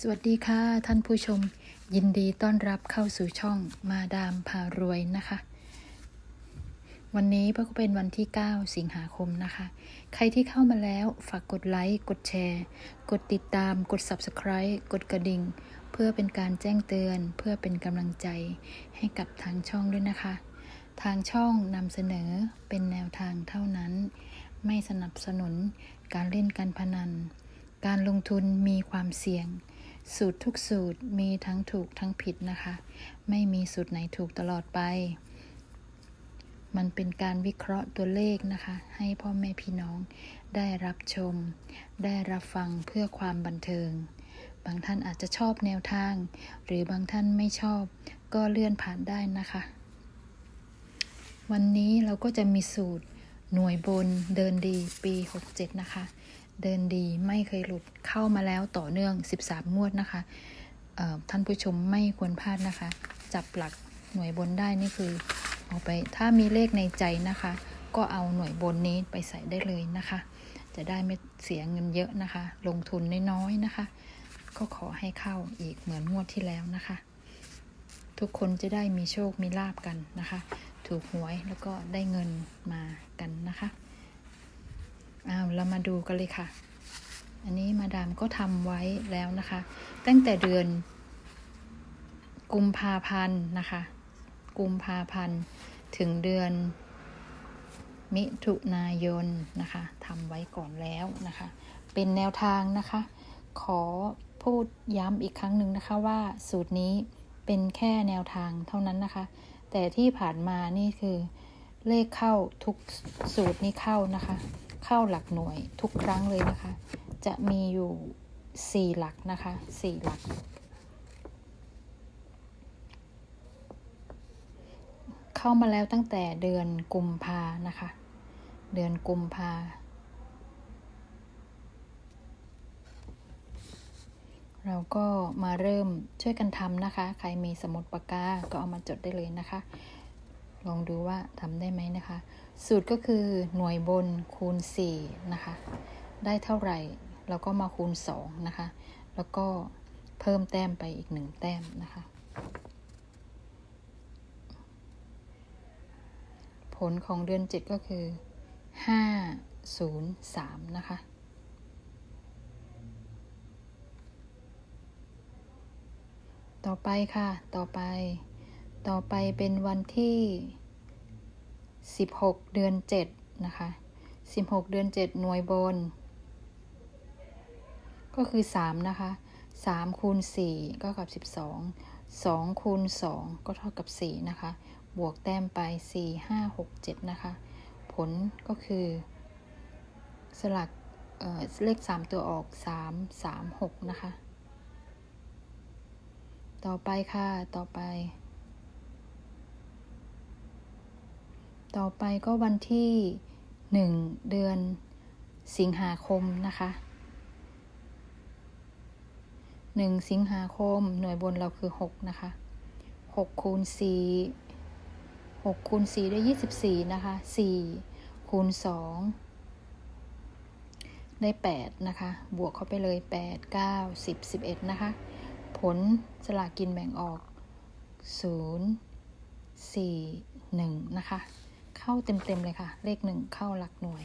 สวัสดีค่ะท่านผู้ชม ยินดีต้อนรับเข้าสู่ช่องมาดามพารวยนะคะ วันนี้ก็เป็นวันที่ 9 สิงหาคมนะคะ ใครที่เข้ามาแล้วฝากกดไลค์กดแชร์ กดติดตามกด Subscribe กดกระดิ่ง เพื่อเป็นการแจ้งเตือน เพื่อเป็นกำลังใจให้กับทางช่องด้วยนะคะ ทางช่องนำเสนอเป็นแนวทางเท่านั้น ไม่สนับสนุนการเล่นการพนัน การลงทุนมีความเสี่ยง สูตรทุกสูตรมีทั้งถูกทั้งผิดนะคะ ไม่มีสูตรไหนถูกตลอดไป มันเป็นการวิเคราะห์ตัวเลขนะคะ ให้พ่อแม่พี่น้องได้รับชม ได้รับฟังเพื่อความบันเทิง บางท่านอาจจะชอบแนวทาง หรือบางท่านไม่ชอบ ก็เลื่อนผ่านได้นะคะ วันนี้เราก็จะมีสูตรหน่วยบนเดินดีปี 67 นะคะ เดินดีไม่เคยหลุดเข้ามาแล้วต่อเนื่อง 13 งวดนะคะ ท่านผู้ชมไม่ควรพลาดนะคะ จับหลักหน่วยบนได้นี่คือเอาไปถ้ามีเลขในใจนะคะ ก็เอาหน่วยบนนี้ไปใส่ได้เลยนะคะ จะได้ไม่เสียเงินเยอะนะคะ ลงทุนน้อยๆนะคะ ก็ขอให้เข้าอีกเหมือนงวดที่แล้วนะคะ ทุกคนจะได้มีโชคมีลาบกันนะคะ ถูกหวยแล้วก็ได้เงินมากันนะคะ อ้าวเรามาดูกันเลยค่ะ อันนี้มาดามก็ทำไว้แล้วนะคะ ตั้งแต่เดือน กุมภาพันธ์นะคะ กุมภาพันธ์ถึงเดือน มิถุนายนนะคะทำไว้ก่อนแล้วนะคะ เป็นแนวทางนะคะ ขอพูดย้ำอีกครั้งหนึ่งนะคะว่าสูตรนี้เป็นแค่แนวทางเท่านั้นนะคะ แต่ที่ผ่านมานี่คือเลขเข้าทุกสูตรนี้เข้านะคะ เข้าหลักหน่วยทุกครั้งเลยนะคะ จะมีอยู่ 4 หลักนะคะ 4 หลัก เข้ามาแล้วตั้งแต่เดือนกุมภานะคะ เดือนกุมภาเราก็มาเริ่มช่วยกันทำนะคะ ใครมีสมุดปากกา ก็เอามาจดได้เลยนะคะ ลองดูว่าทำได้ไหมนะคะ สูตรก็คือหน่วยบนคูณ 4 นะคะ ได้เท่าไหร่เราก็มาคูณ 2 นะคะ แล้วก็เพิ่มแต้มไปอีก 1 แต้มนะคะ ผลของเดือน 7 ก็คือ 503 นะคะต่อไปค่ะ ต่อไป ต่อไปเป็นวันที่ 16 เดือน 7 นะคะ 16 เดือน 7 หน่วยบน ก็คือ 3 นะคะ 3 คูณ 4 ก็กับ 12 2 คูณ 2 ก็เท่ากับ 4 นะคะ บวกแต้มไป 4 5 6 7 นะคะ ผลก็คือ สลักเเลข 3 ตัวออก 3 3 6 นะคะ ต่อไปค่ะ ต่อไป ต่อไปก็วันที่ 1 เดือนสิงหาคมนะคะ 1 สิงหาคมหน่วยบนเราคือ 6 นะคะ 6 คูณ 4 6 คูณ 4 ได้ 24 นะคะ 4 คูณ 2 ได้ 8 นะคะ บวกเข้าไปเลย 8 9 10 11 นะคะ ผลสลากกินแบ่งออก 0 4 1 นะคะ เข้าเต็ม ๆ เลยค่ะ เลข1เข้าหลักหน่วย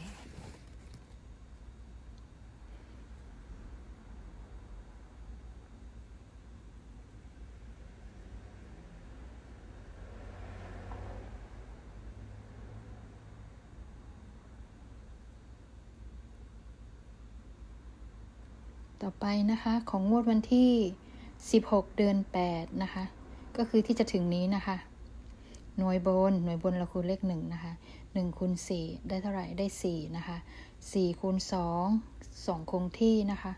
ต่อไปนะคะของงวดวันที่ 16 เดือน 8 นะคะ ก็คือที่จะถึงนี้นะคะ หน่วยบน หน่วยบนเราคูณเลข1นะคะ1คูณ4ได้เท่าไหร่ได้4นะคะ4คูณ2 2คงที่นะคะ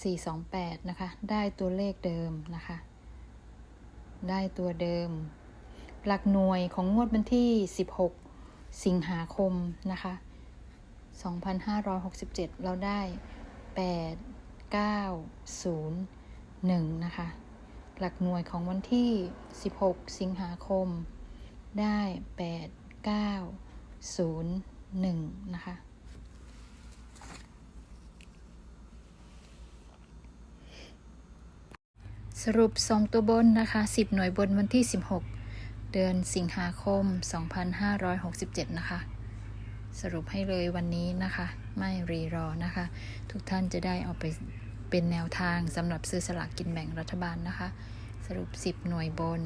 4 2 8นะคะ ได้ตัวเลขเดิมนะคะ ได้ตัวเดิม หลักหน่วยของงวดวันที่16สิงหาคมนะคะ2567เราได้8 9 0 1นะคะ หลักหน่วยของวันที่ 16 สิงหาคม ได้ 8 9 0 1 นะคะ สรุปสองตัวบนนะคะ 10 หน่วยบนวันที่ 16 เดือนสิงหาคม 2567 นะคะ สรุปให้เลยวันนี้นะคะ ไม่รีรอนะคะ ทุกท่านจะได้เอาไป เป็นแนวทางสำหรับซื้อสลากกินแบ่งรัฐบาลนะคะ สรุป 10 หน่วยบน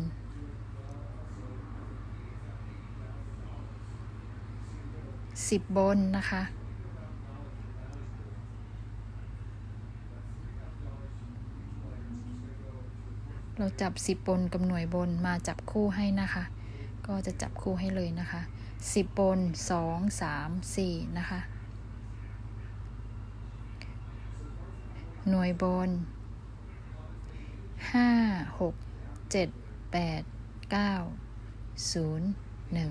10 บนนะคะ เราจับ 10 บนกับหน่วยบนมาจับคู่ให้นะคะ ก็จะจับคู่ให้เลยนะคะ 10 บน 2 3 4 นะคะ หน่วยบน ห้าหกเจ็ดแปดเก้าศูนย์หนึ่ง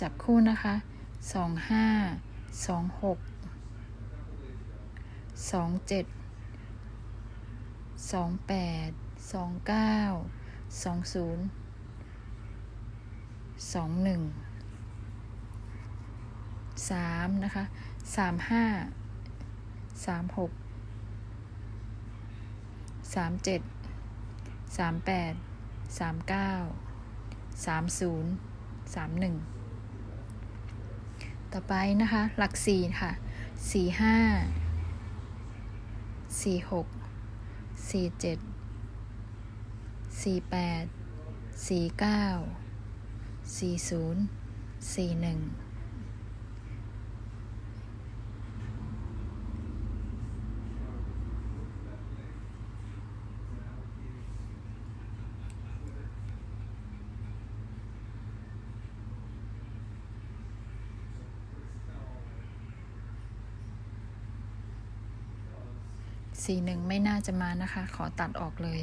จับคู่นะคะสองห้าสองหกสองเจ็ดสองแปดสองเก้าสองศูนย์สองหนึ่ง สามนะคะสามห้าสามหกสามเจ็ดสามแปดสามเก้าสามศูนย์สามหนึ่งต่อไปนะคะ หลักสี่ค่ะสี่ห้าสี่หกสี่เจ็ดสี่แปดสี่เก้าสี่ศูนย์สี่หนึ่ง สี่หนึ่งไม่น่าจะมานะคะ ขอตัดออกเลย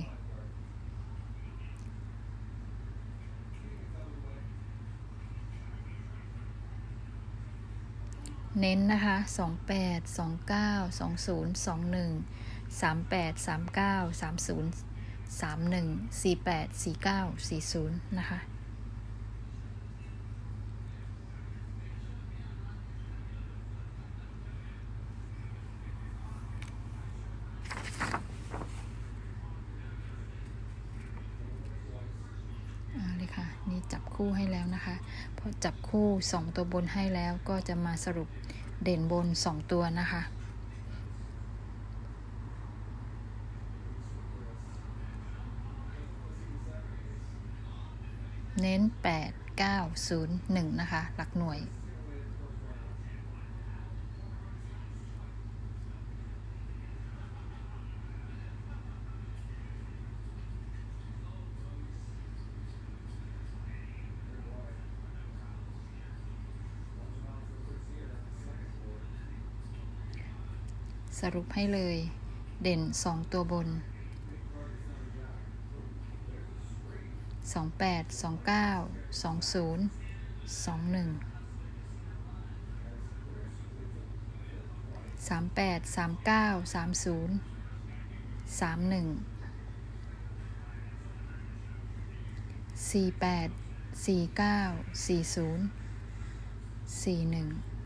เน้นนะคะสองแปดสองเก้าสองศูนย์สองหนึ่งสามแปดสามเก้าสามศูนย์สามหนึ่งสี่แปดสี่เก้าสี่ศูนย์นะคะ เอาเลยค่ะ นี่จับคู่ให้แล้วนะคะพอ จับคู่ 2 ตัวบนให้แล้วก็จะมาสรุปเด่นบน 2 ตัวนะคะ เน้น 8 9 0 1 นะคะ หลักหน่วย สรุปให้เลย เด่น 2 ตัวบน 28 29 20 21 38 39 30 31 48 49 40 41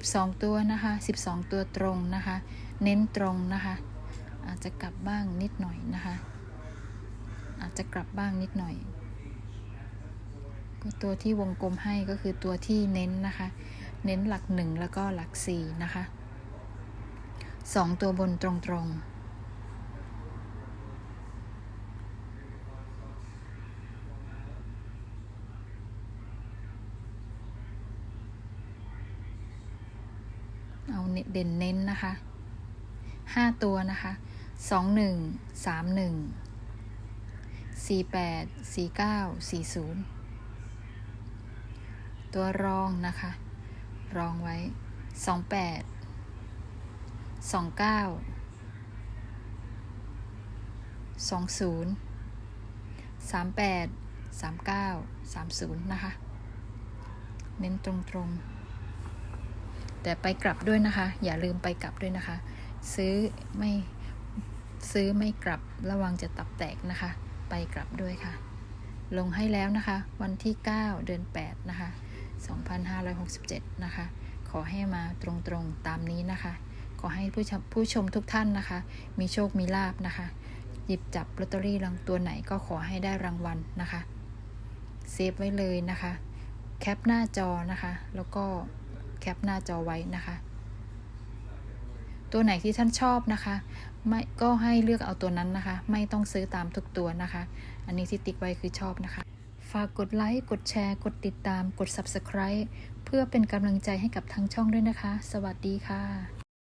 12 ตัวนะคะ 12 ตัวตรงนะคะ เน้นตรงนะคะ อาจจะกลับบ้างนิดหน่อยนะคะ อาจจะกลับบ้างนิดหน่อย ก็ตัวที่วงกลมให้ก็คือตัวที่เน้นนะคะ เน้นหลักหนึ่งแล้วก็หลักสี่นะคะสองตัวบนตรงๆ เอาเด่นเน้นนะคะห้าตัวนะคะสองหนึ่งสามหนึ่งสี่แปดสี่เก้าสี่ศูนย์ตัวรองนะคะ รองไว้สองแปดสองเก้าสองศูนย์สามแปดสามเก้าสามศูนย์นะคะ เน้นตรงๆ แต่ไปกลับด้วยนะคะ อย่าลืมไปกลับด้วยนะคะ ซื้อไม่ซื้อไม่กลับระวังจะตับแตกนะคะ ไปกลับด้วยค่ะ ลงให้แล้วนะคะ วันที่ 9 เดือน 8 นะคะ 2567 นะคะ ขอให้มาตรงๆตามนี้นะคะ ขอให้ผู้ชมผู้ชมทุกท่านนะคะ มีโชคมีลาบนะคะ หยิบจับลอตเตอรี่รางตัวไหนก็ขอให้ได้รางวัลนะคะ เซฟไว้เลยนะคะ แคปหน้าจอนะคะ แล้วก็ แคปหน้าจอไว้นะคะ ตัวไหนที่ท่านชอบนะคะไม่ก็ให้เลือกเอาตัวนั้นนะคะ ไม่ต้องซื้อตามทุกตัวนะคะ อันนี้ที่ติ๊กไว้คือชอบนะคะ ฝากกดไลค์กดแชร์ กดติดตามกด Subscribe เพื่อเป็นกำลังใจให้กับทั้งช่องด้วยนะคะ สวัสดีค่ะ